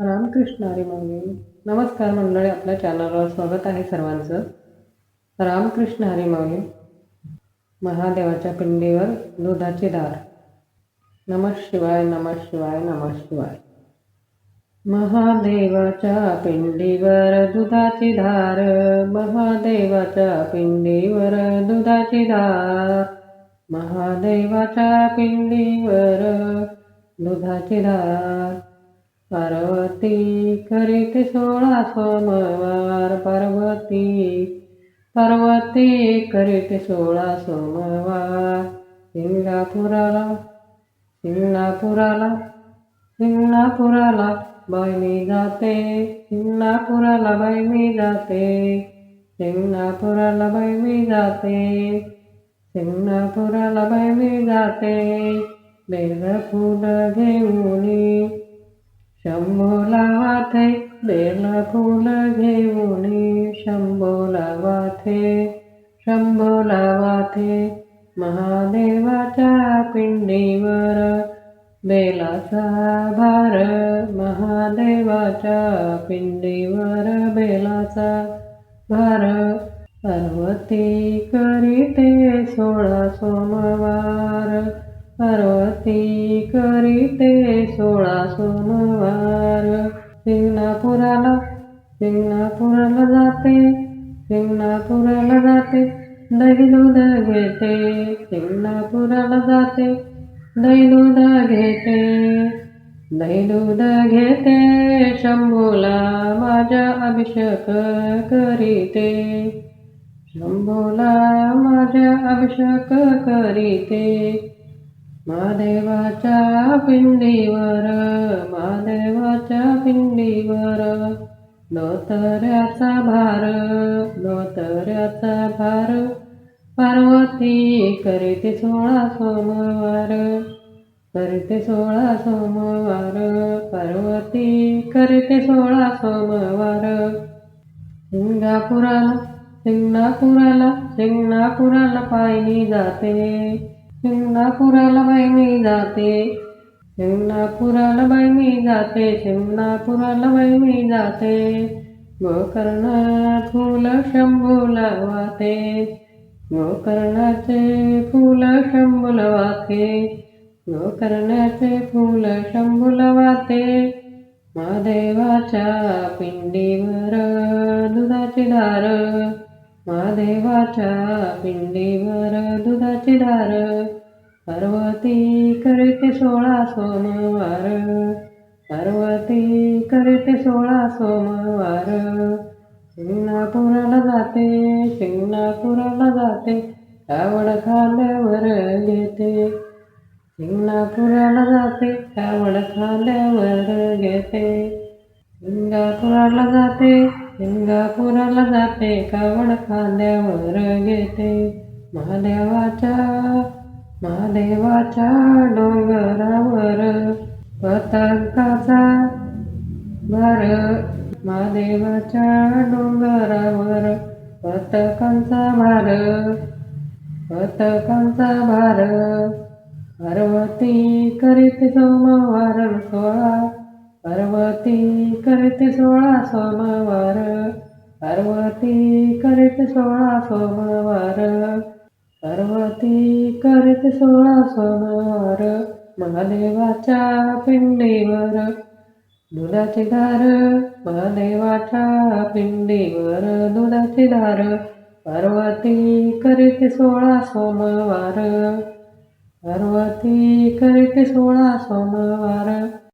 रामकृष्ण हरी माऊली नमस्कार मंडळी आपल्या चॅनलवर स्वागत आहे सर्वांचं. रामकृष्ण हरी माऊली महादेवाच्या पिंडीवर दुधाची धार नमः शिवाय नमः शिवाय नमः शिवाय. महादेवाच्या पिंडीवर दुधाची धार महादेवाच्या पिंडीवर दुधाची धार महादेवाच्या पिंडीवर दुधाची धार पार्वती करीत सोळा सोमवार पार्वती पार्वती करीत सोळा सोमवार. सिंगापुराला सिंगापुराला सिंगापुराला बाई मी जाते सिंगापुराला बाई मी जाते सिंगापुराला बाई मी जाते सिंगापुराला बाई मी जाते. बेल फुल घेऊन शंभो वाथे बेल फुल घेऊन शंभोला वाथे शंभो वाथे महादेवाच्या पिंडीवर बेलाचा भार महादेवाच्या पिंडीवर बेलाचा भार. पार्वती करीते सोळा सोमवार पार्वती करीते सोळा सोमवार. सिंगणापुराला सिंगणापुराला जाते सिंगणापुराला जाते दही दूध घेते. सिंगणापुराला जाते दही दूध घेते. दही दूध घेते शंभूला माझ्या अभिषेक करीते. शंभूला माझ्या अभिषेक करीते. महादेवाच्या पिंडीवर महादेवाच्या पिंडीवर. धोतऱ्याचा भार धोतऱ्याचा भार. पार्वती करीते सोळा सोमवार करते सोळा सोमवार. पार्वती करते सोळा सोमवार. सिंगापुराला सिंगणापुराला सिंगणापुराला पायी जाते. सिंगणापुराला बाई मी जाते सिंगणापुराला बाई मी जाते सिंगणापुराला बाई मी जाते गोकर्ण फुल शंभूला वाते गोकर्णाचे फुल शंभूला वाते गोकर्णाचे फुल शंभूला वाते महादेवाच्या पिंडीवर दुधाची धार. महादेवाच्या पिंडीवर दुधाची धार. पार्वती करते सोळा सोमवार. पार्वती करते सोळा सोमवार. शिंगणापुराला जाते शिंगणापुराला जाते. कावड खाल्यावर घेते. शिंगणापुराला जाते कावड खाल्यावर घेते. सिंगापुराला जाते सिंगापुराला जाते कावड खांद्यावर घेते. महादेवाच्या महादेवाच्या डोंगरावर पतंगाचा भार. महादेवाच्या डोंगरावर पतकांचा भार. पतकांचा भार. पार्वती करीत सोमवार सोळा. पार्वती करीत सोळा सोमवार. पार्वती करीत सोळा सोमवार. पार्वती करीत सोळा सोमवार महादेवाच्या पिंडीवर. दुधाचे धार महादेवाच्या पिंडीवर. दुधाचे धार पार्वती करीत सोळा सोमवार पार्वती करीत सोळा सोमवार